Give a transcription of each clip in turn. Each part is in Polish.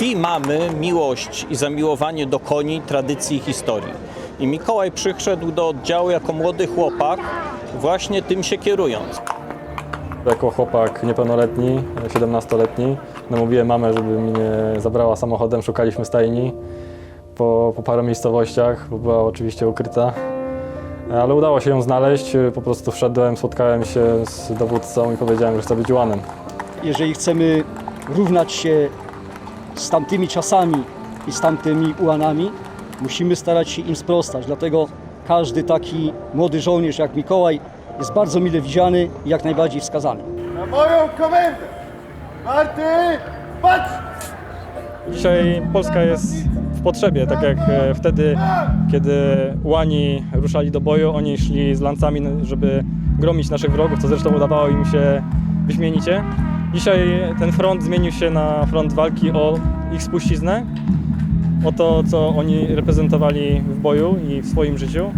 krwi mamy miłość i zamiłowanie do koni, tradycji i historii. I Mikołaj przyszedł do oddziału jako młody chłopak, właśnie tym się kierując. Jako chłopak niepełnoletni, 17-letni, namówiłem mamę, żeby mnie zabrała samochodem, szukaliśmy stajni po, po paru miejscowościach, bo była oczywiście ukryta. Ale udało się ją znaleźć, po prostu wszedłem, spotkałem się z dowódcą i powiedziałem, że chcę być ułanem. jeżeli chcemy równać się z tamtymi czasami i z tamtymi ułanami, musimy starać się im sprostać. Dlatego każdy taki młody żołnierz jak Mikołaj jest bardzo mile widziany i jak najbardziej wskazany. Na moją komendę! Marty, patrz! Dzisiaj Polska jest w potrzebie, tak jak e, wtedy, kiedy łani ruszali do boju, oni szli z lancami, żeby gromić naszych wrogów, co zresztą udawało im się wyśmienicie. Dzisiaj ten front zmienił się na front walki o ich spuściznę, o to, co oni reprezentowali w boju i w swoim życiu.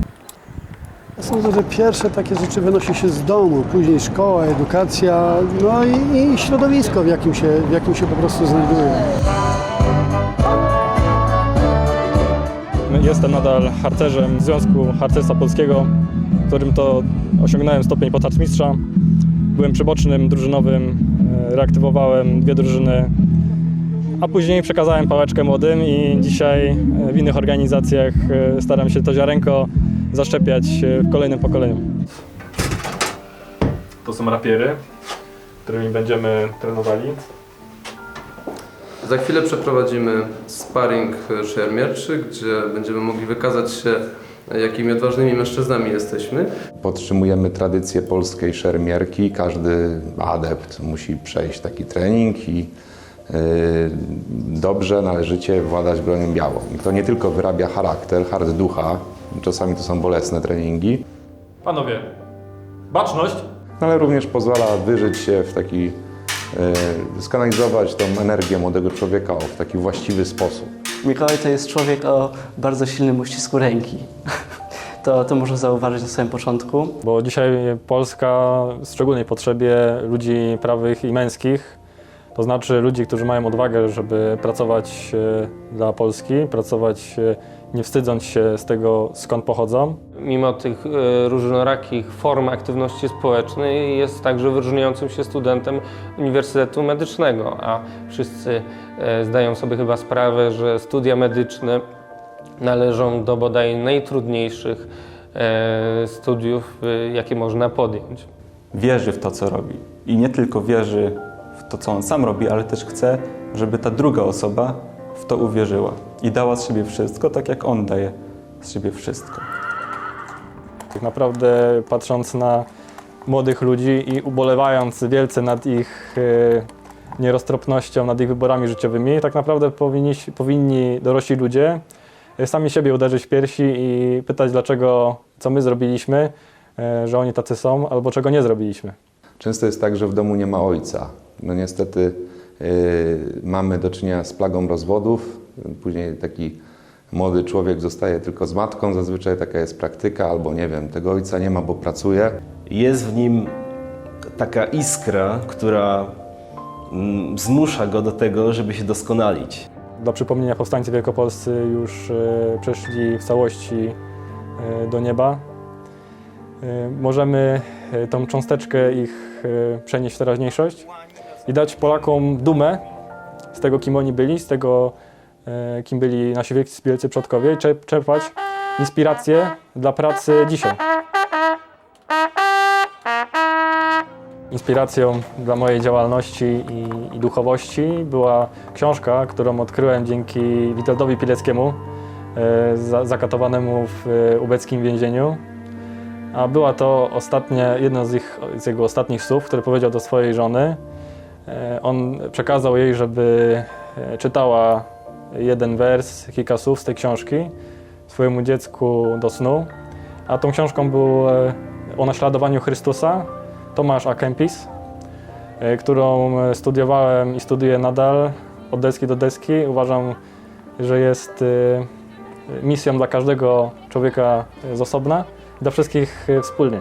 Sądzę, że pierwsze takie rzeczy wynosi się z domu, później szkoła, edukacja, no i, i środowisko, w jakim, się, w jakim się po prostu znajduje. Jestem nadal harcerzem Związku Harcerstwa Polskiego, w którym to osiągnąłem stopień podharcmistrza. Byłem przybocznym, drużynowym, reaktywowałem dwie drużyny, a później przekazałem pałeczkę młodym i dzisiaj e, w innych organizacjach e, staram się to ziarenko zaszczepiać e, w kolejnym pokoleniu. To są rapiery, którymi będziemy trenowali. Za chwilę przeprowadzimy sparring szermierczy, gdzie będziemy mogli wykazać się, jakimi odważnymi mężczyznami jesteśmy. Podtrzymujemy tradycję polskiej szermierki. Każdy adept musi przejść taki trening i yy, dobrze, należycie władać bronią białą. I to nie tylko wyrabia charakter, hard ducha, czasami to są bolesne treningi, Panowie, baczność! no ale również pozwala wyżyć się w taki, yy, skanalizować tą energię młodego człowieka w taki właściwy sposób. Mikołaj to jest człowiek o bardzo silnym uścisku ręki. To, to można zauważyć na samym początku. Bo dzisiaj Polska w szczególnej potrzebie ludzi prawych i męskich, to znaczy ludzi, którzy mają odwagę, żeby pracować e, dla Polski, pracować e, nie wstydząc się z tego, skąd pochodzą. Mimo tych e, różnorakich form aktywności społecznej jest także wyróżniającym się studentem Uniwersytetu Medycznego, a wszyscy zdają sobie chyba sprawę, że studia medyczne należą do bodaj najtrudniejszych e, studiów, e, jakie można podjąć. wierzy w to, co robi. I nie tylko wierzy w to, co on sam robi, ale też chce, żeby ta druga osoba w to uwierzyła i dała z siebie wszystko, tak jak on daje z siebie wszystko. Tak naprawdę patrząc na młodych ludzi i ubolewając wielce nad ich e, nieroztropnością, nad ich wyborami życiowymi, tak naprawdę powinni, powinni dorośli ludzie sami siebie uderzyć w piersi i pytać, dlaczego, co my zrobiliśmy, e, że oni tacy są, albo czego nie zrobiliśmy. Często jest tak, że w domu nie ma ojca. No niestety yy, mamy do czynienia z plagą rozwodów. Później taki młody człowiek zostaje tylko z matką. Zazwyczaj taka jest praktyka, albo nie wiem, tego ojca nie ma, bo pracuje. Jest w nim taka iskra, która mm, zmusza go do tego, żeby się doskonalić. Dla przypomnienia powstańcy wielkopolscy już e, przeszli w całości e, do nieba. E, Możemy tą cząsteczkę ich przenieść w teraźniejszość i dać Polakom dumę z tego, kim oni byli, z tego, kim byli nasi wielcy, przodkowie i czerp- czerpać inspirację dla pracy dzisiaj. Inspiracją dla mojej działalności i, i duchowości była książka, którą odkryłem dzięki Witoldowi Pileckiemu, e, za, zakatowanemu w e, ubeckim więzieniu. A była to ostatnia, jedno z, ich, z jego ostatnich słów, które powiedział do swojej żony. E, On przekazał jej, żeby czytała jeden wers, kilka słów z tej książki swojemu dziecku do snu. A tą książką był o naśladowaniu Chrystusa, Tomasz A. Kempis, e, którą studiowałem i studiuję nadal od deski do deski. Uważam, że jest e, misją dla każdego człowieka z osobna dla wszystkich e, wspólnie.